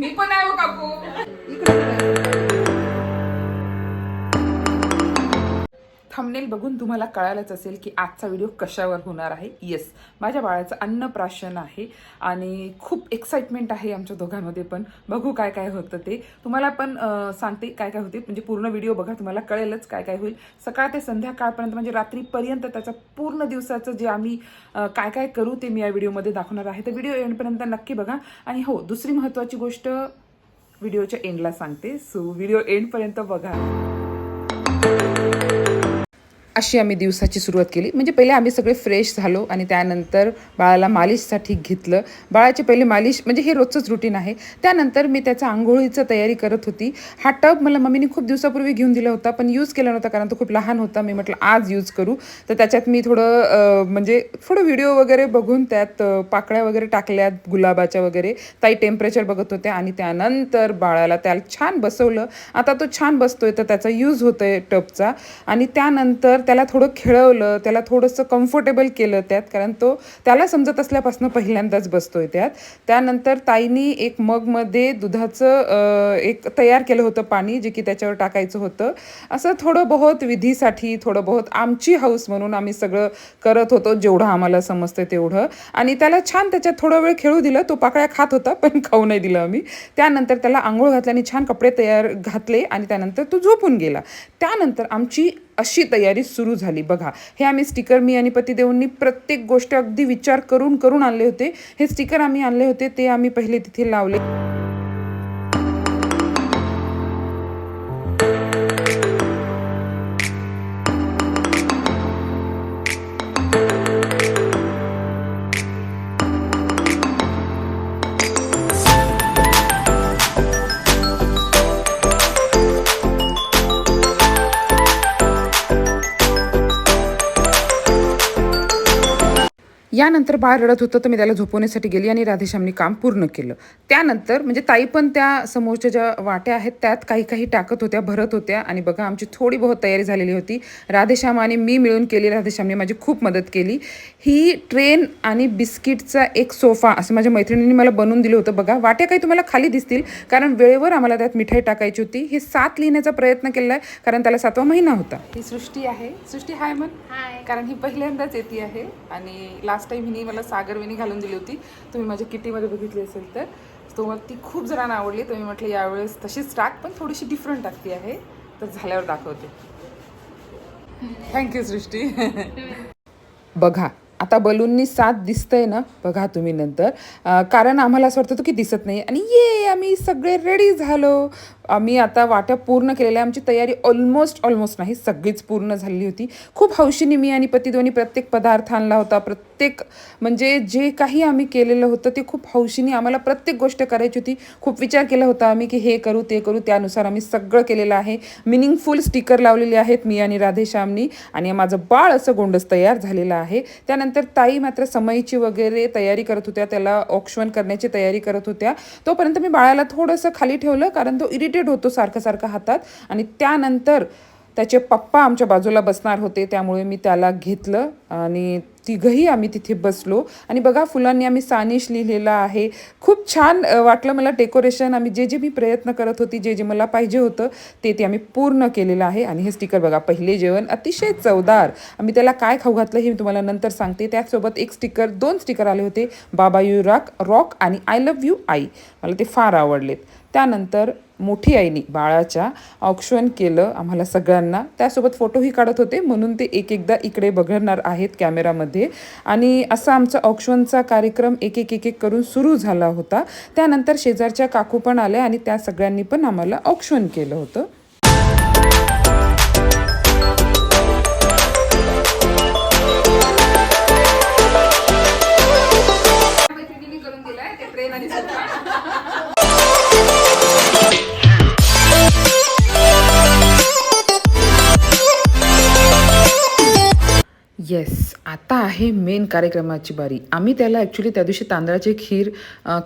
मी पण आहे हो काकू. थंबनेल बघून तुम्हाला कळायलाच असेल की आजचा व्हिडिओ कशावर होणार आहे. येस माझ्या बाळाचं अन्नप्राशन आहे आणि खूप एक्साइटमेंट आहे आमच्या दोघांमध्ये पण. बघू काय काय होतं ते. तुम्हाला पण सांगते काय काय होते. म्हणजे पूर्ण व्हिडिओ बघा तुम्हाला कळेलच काय काय होईल. सकाळ ते संध्याकाळपर्यंत म्हणजे रात्रीपर्यंत त्याचा पूर्ण दिवसाचं जे आम्ही काय काय करू ते मी या व्हिडिओमध्ये दाखवणार आहे. तर व्हिडिओ एंडपर्यंत नक्की बघा. आणि हो दुसरी महत्त्वाची गोष्ट व्हिडिओच्या एंडला सांगते. सो व्हिडिओ एंडपर्यंत बघा. अशी आम्ही दिवसाची सुरुवात केली. म्हणजे पहिले आम्ही सगळे फ्रेश झालो आणि त्यानंतर बाळाला मालिशसाठी घेतलं. बाळाची पहिले मालिश म्हणजे हे रोजचंच रुटीन आहे. त्यानंतर मी त्याचा आंघोळीचं तयारी करत होती. हा टब मला मम्मीने खूप दिवसापूर्वी घेऊन दिला होता पण यूज केला नव्हता कारण तो खूप लहान होता. मी म्हटलं आज यूज करू. तर त्याच्यात मी थोडं म्हणजे थोडं व्हिडिओ वगैरे बघून त्यात पाकळ्या वगैरे टाकल्यात गुलाबाच्या वगैरे. ताई टेम्परेचर बघत होत्या आणि त्यानंतर बाळाला त्याला छान बसवलं. आता तो छान बसतोय तर त्याचा यूज होतोय टबचा आणि त्यानंतर त्याला थोडं खेळवलं त्याला थोडंसं कम्फर्टेबल केलं त्यात कारण तो त्याला समजत असल्यापासून पहिल्यांदाच बसतोय त्यात. त्यानंतर ताईनी एक मगमध्ये दुधाचं एक तयार केलं होतं पाणी जे की त्याच्यावर टाकायचं होतं. असं थोडं बहुत विधीसाठी थोडं बहुत आमची हाऊस म्हणून आम्ही सगळं करत होतो जेवढं आम्हाला समजतं तेवढं. आणि त्याला छान त्याच्यात थोडा वेळ खेळू दिलं तो पाकळ्या खात होता पण खाऊ नाही दिलं आम्ही. त्यानंतर त्याला आंघोळ घातल्याने छान कपडे तयार घातले आणि त्यानंतर तो झोपून गेला. त्यानंतर आमची अशी तयारी सुरू झाली. बघा हे आम्ही स्टिकर मी आणि पतिदेवांनी प्रत्येक गोष्ट अगदी विचार करून करून आणले होते. हे स्टिकर आम्ही आणले होते ते आम्ही पहिले तिथे लावले. यानंतर बाळ रडत होतं तर मी त्याला झोपवण्यासाठी गेली आणि राधेश्यामनी काम पूर्ण केलं. त्यानंतर म्हणजे ताई पण त्या समोरच्या ज्या वाट्या आहेत त्यात काही काही टाकत होत्या भरत होत्या. आणि बघा आमची थोडी बहुत तयारी झालेली होती. राधेश्याम आणि मी मिळून केली. राधेश्यामने माझी खूप मदत केली. ही ट्रेन आणि बिस्किटचा एक सोफा असं माझ्या मैत्रिणींनी मला बनवून दिलं होतं. बघा वाट्या काही तुम्हाला खाली दिसतील कारण वेळेवर आम्हाला त्यात मिठाई टाकायची होती. हे सात लिहिण्याचा प्रयत्न केला आहे कारण त्याला सातवा महिना होता. ही सृष्टी आहे. सृष्टी हाय मन हाय. कारण ही पहिल्यांदाच येते आहे. आणि लास्ट टाइम हिने मला सागरवेणी घालून दिली होती. तुम्ही माझ्या किटीमध्ये बघितली असेल तर. तो मग ती खूप जणांना आवडली. तर मी म्हटलं यावेळेस तशीच टाक पण थोडीशी डिफरंट टाकते आहे. तर झाल्यावर दाखवते. Thank you Srushti. बघा आता बलूननी साथ दिसतंय ना? बघा तुम्ही नंतर. कारण आम्हाला असं वाटतं होतं की दिसत नाही आणि ये आम्ही सगळे रेडी झालो. आम्ही आता वाट्या पूर्ण केलेल्या आमची तयारी ऑलमोस्ट ऑलमोस्ट नाही सगळीच पूर्ण झालेली होती. खूप हौशीने मी आणि पती दोन्ही प्रत्येक पदार्थ आणला होता. प्रत्येक म्हणजे जे काही आम्ही केलेलं होतं ते खूप हौशीने आम्हाला प्रत्येक गोष्ट करायची होती. खूप विचार केला होता आम्ही की हे करू ते करू त्यानुसार आम्ही सगळं केलेलं आहे. मिनिंगफुल स्टिकर लावलेले आहेत मी आणि राधेश्यामनी आणि माझं बाळ असं गोंडस तयार झालेलं आहे. त्यानंतर ताई मात्र समयीची वगैरे तयारी करत होत्या त्याला ऑक्शन करण्याची तयारी करत होत्या. तोपर्यंत मी बाळाला थोडंसं खाली ठेवलं कारण तो इरिटेट होतो सारखं सारखं हातात. आणि त्यानंतर त्याचे पप्पा आमच्या बाजूला बसणार होते त्यामुळे मी त्याला घेतलं आणि तिघही आम्ही तिथे बसलो. आणि बघा फुलांनी आम्ही सानिश लिहिलेला आहे. खूप छान वाटलं मला डेकोरेशन. आम्ही जे जे मी प्रयत्न करत होती जे जे मला पाहिजे होतं ते ते आम्ही पूर्ण केलेलं आहे. आणि हे स्टिकर बघा पहिले जेवण अतिशय चवदार. आम्ही त्याला काय खाऊ घातलं हे मी तुम्हाला नंतर सांगते. त्याचसोबत एक स्टिकर दोन स्टिकर आले होते. बाबा यू रॉक रॉक आणि आय लव्ह यू आई. मला ते फार आवडलेत. त्यानंतर मोठी आईनी बाळाच्या ऑक्शन केलं आम्हाला सगळ्यांना. त्यासोबत फोटोही काढत होते. म्हणून ते एक एकदा इकडे बघणार आहेत कॅमेरामध्ये. आणि असा आमचा ऑक्शनचा कार्यक्रम एक एक एक एक करून सुरू झाला होता. त्यानंतर शेजारच्या काकू पण आल्या आणि त्या सगळ्यांनी पण आम्हाला ऑक्शन केलं होतं. येस आता आहे मेन कार्यक्रमाची बारी. आम्ही त्याला ॲक्च्युली त्या दिवशी तांदळाची खीर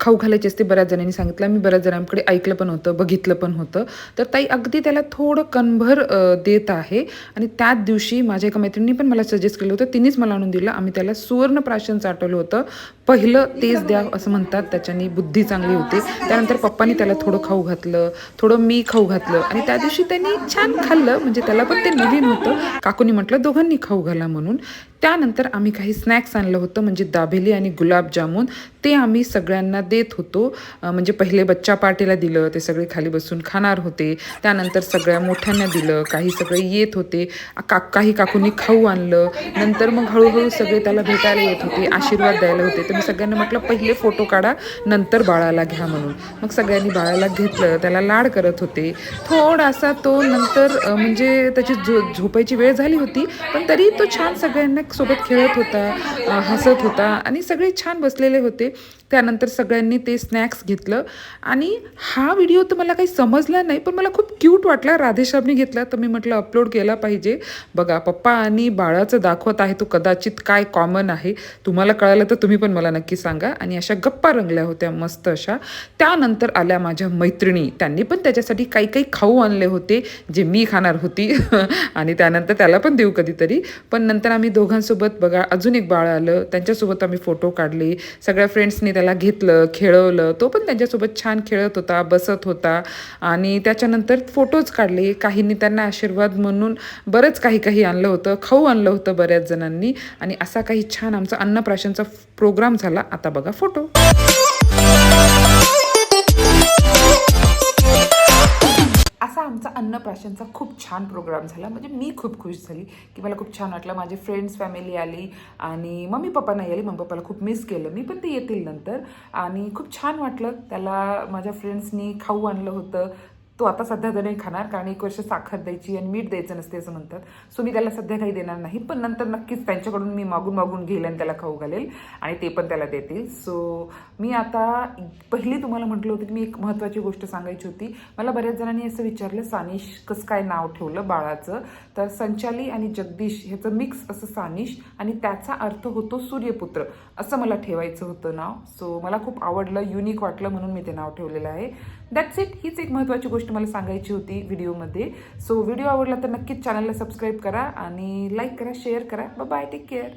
खाऊ घालायची असते बऱ्याच जणांनी सांगितलं. मी बऱ्याच जणांकडे ऐकलं पण होतं बघितलं पण होतं. तर ताई अगदी त्याला थोडं कणभर देत आहे. आणि त्याच दिवशी माझ्या एका मैत्रिणीने पण मला सजेस्ट केलं होतं. तिनेच मला आणून दिलं. आम्ही त्याला सुवर्ण प्राशन साठवलं होतं. पहिलं तेच द्या असं म्हणतात त्याच्यानी बुद्धी चांगली होते. त्यानंतर पप्पानी त्याला थोडं खाऊ घातलं थोडं मी खाऊ घातलं. आणि त्या दिवशी त्यांनी छान खाल्लं म्हणजे त्याला पण ते नवीन होतं. काकूनी म्हटलं दोघांनी खाऊ घाला म्हणून. त्यानंतर आम्ही काही स्नॅक्स आणलं होतं म्हणजे दाबेली आणि गुलाबजामून. ते आम्ही सगळ्यांना देत होतो. म्हणजे पहिले बच्चा पार्टीला दिलं ते सगळे खाली बसून खाणार होते. त्यानंतर सगळ्या मोठ्यांना दिलं काही सगळे येत होते. का काही काकूंनी खाऊ आणलं. नंतर मग हळूहळू सगळे त्याला भेटायला येत होते आशीर्वाद द्यायला होते. तर मी सगळ्यांना म्हटलं पहिले फोटो काढा नंतर बाळाला घ्या म्हणून. मग सगळ्यांनी बाळाला घेतलं त्याला लाड करत होते. थोडासा तो नंतर म्हणजे त्याची झो झोपायची वेळ झाली होती पण तरी तो छान सगळ्यांना सोबत खेळत होता हसत होता आणि सगळे छान बसलेले होते. त्यानंतर सगळ्यांनी ते स्नॅक्स घेतलं. आणि हा व्हिडिओ तर मला काही समजला नाही पण मला खूप क्यूट वाटला. राधेशाबनी घेतला तर मी म्हटलं अपलोड केला पाहिजे. बघा पप्पा आणि बाळाचं दाखवत आहे तो कदाचित काय कॉमन आहे. तुम्हाला कळालं तर तुम्ही पण मला नक्की सांगा. आणि अशा गप्पा रंगल्या होत्या मस्त अशा. त्यानंतर आल्या माझ्या मैत्रिणी. त्यांनी पण त्याच्यासाठी काही काही खाऊ आणले होते जे मी खाणार होती. आणि त्यानंतर त्याला पण देऊ कधीतरी. पण नंतर आम्ही दोघांसोबत बघा अजून एक बाळ आलं. त्यांच्यासोबत आम्ही फोटो काढले. सगळ्या फ्रेंड्सनी त्याला घेतलं खेळवलं. तो पण त्यांच्यासोबत छान खेळत होता बसत होता. आणि त्याच्यानंतर फोटोज काढले. काहींनी त्यांना आशीर्वाद म्हणून बरंच काही काही आणलं होतं. खाऊ आणलं होतं बऱ्याच जणांनी. आणि असा काही छान आमचा अन्नप्राशनचा प्रोग्राम झाला. आता बघा फोटो अन्नप्राशनचा खूप छान प्रोग्राम झाला. म्हणजे मी खूप खुश झाली की मला खूप छान वाटलं. माझे फ्रेंड्स फॅमिली आली आणि मम्मी पप्पा नाही आली. मम्मी पप्पाला खूप मिस केलं मी पण ते येतील नंतर. आणि खूप छान वाटलं. त्याला माझ्या फ्रेंड्सनी खाऊ आणलं होतं. तो आता सध्या तर नाही खाणार कारण एक वर्ष साखर द्यायची आणि मीठ द्यायचं नसते असं म्हणतात. सो मी त्याला सध्या काही देणार नाही पण नंतर नक्कीच त्यांच्याकडून मी मागून मागून घेईल आणि त्याला खाऊ घालेल आणि ते पण त्याला देतील. सो मी आता पहिली तुम्हाला म्हटलं होतं की मी एक महत्त्वाची गोष्ट सांगायची होती. मला बऱ्याच जणांनी असं विचारलं सानिश कसं काय नाव ठेवलं बाळाचं? तर संचाली आणि जगदीश ह्याचं मिक्स असं सानिश आणि त्याचा अर्थ होतो सूर्यपुत्र असं मला ठेवायचं होतं नाव. सो मला खूप आवडलं युनिक वाटलं म्हणून मी ते नाव ठेवलेलं आहे. दॅट्स इट हीच एक महत्त्वाची गोष्ट मला सांगायची होती व्हिडिओमध्ये. सो व्हिडिओ आवडला तर नक्कीच चॅनलला सबस्क्राईब करा आणि लाईक करा शेअर करा. Bye take care